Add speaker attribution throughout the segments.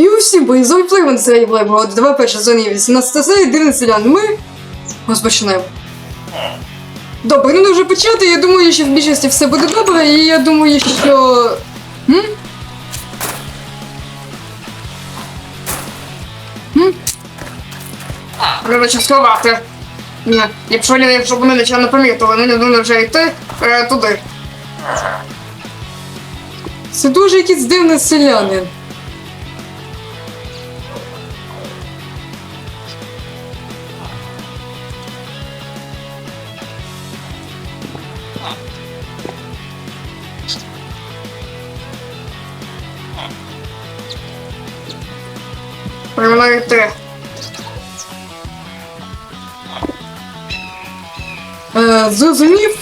Speaker 1: І усім поїздові плейман це я Блейбо. Давай перша зоні 18 серії дивний селян. Ми розпочинаємо. Добре, ну вже почати. Я думаю, що в більшості все буде добре, і я думаю, що. М? М?
Speaker 2: Треба частувати. Ні, якщо, вони- якщо вони нічого не помітили, вони не повинні вже йти е, туди.
Speaker 1: Це дуже якийсь дивний селянин.
Speaker 2: Повинні йти.
Speaker 1: Е, зрозумів,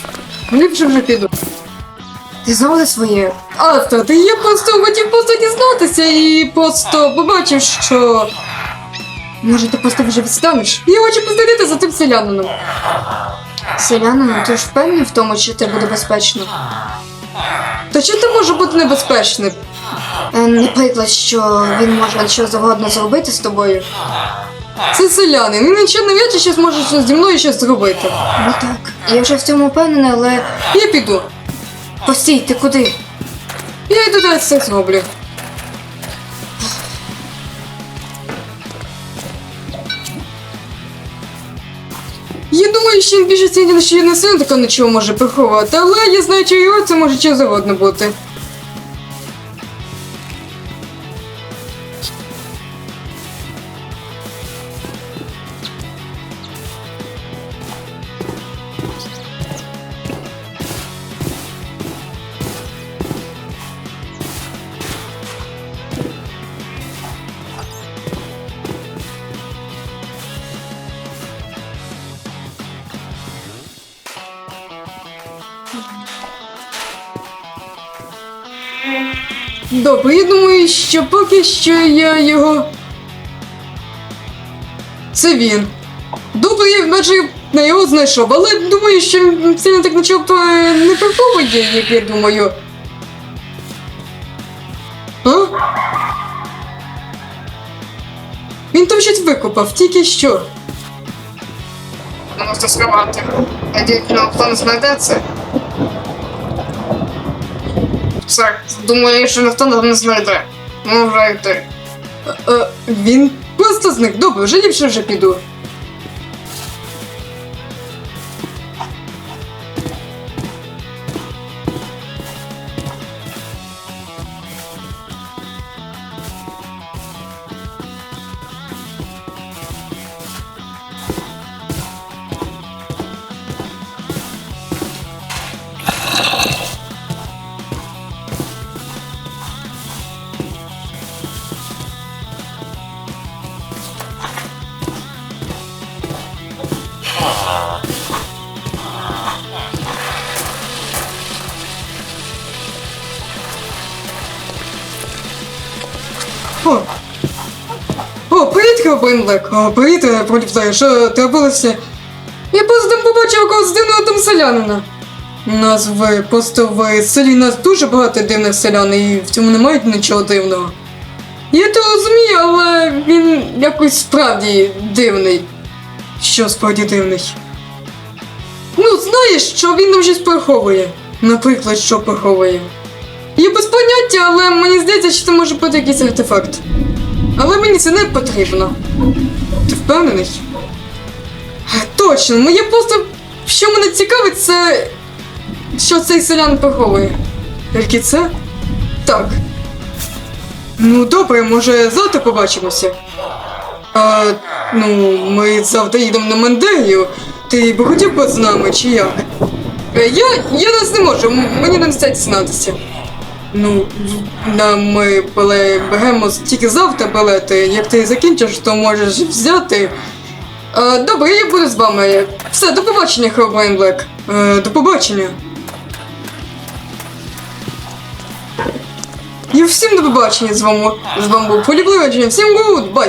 Speaker 1: ліпше вже піду.
Speaker 2: Ти знали своє?
Speaker 1: Автор, ти я просто хотів просто дізнатися і просто побачив, що. Може, ти просто вже відстанеш? Я хочу послідити за тим селянином.
Speaker 2: Селянином, ти ж впевнений в тому, що це буде безпечно?
Speaker 1: Та чи це може бути небезпечним?
Speaker 2: Е, Наприклад, що він може що завгодно зробити з тобою.
Speaker 1: Це селянин, він нічого навряд чи щось може щось зі мною щось зробити.
Speaker 2: Ну так. Я вже в цьому впевнена, але.
Speaker 1: Я піду.
Speaker 2: Постій, ти куди?
Speaker 1: Я йду далі це зроблю. Що він більше цінні, що я не син, тако нічого може приховати, але я знаю, що його це може чого завгодно бути. Добре, я думаю, що поки що я його. Це він. Добре, я наче на його знайшов, але думаю, що сильно так нічого е, не приховує, як я думаю. А? Він там щось викопав, тільки що.
Speaker 2: Не можете скривати. Надіюсь, ну, хто не знайде це. Все, думаю, що ніхто нас не знайде. Вже йти.
Speaker 1: Е, він просто зник. Добре, вже ліпше вже піду. О, О привіт. О, привіт, е, Проліфлеєр, що трапилося? Я просто там побачив якогось дивного там селянина. Назви, просто в селі нас дуже багато дивних селян, і в цьому немає нічого дивного. Я то розумію, але він якось справді дивний. Що справді дивний? Ну, знаєш, що він нам щось приховує. Наприклад, що приховує. Я але мені здається, що це може бути якийсь артефакт. Але мені це не потрібно. Ти впевнений? Е, Точно, моє просто. Що мене цікавить, це. Що цей селян приховує. Тільки це? Так. Ну, добре, може завтра побачимося. А, ну, ми завтра їдемо на Мандегію. Ти б хотів би з нами, чи як? Е, Я, я нас не можу, мені не стать знатися. Ну, ми були беремо тільки завтра билети. Як ти закінчиш, то можеш взяти. Е, добре, я буду з вами. Все, до побачення, Хелбайн Блек. Е, до побачення. І всім до побачення з вами. З вами був Поліблевич. Всім гуд, бай!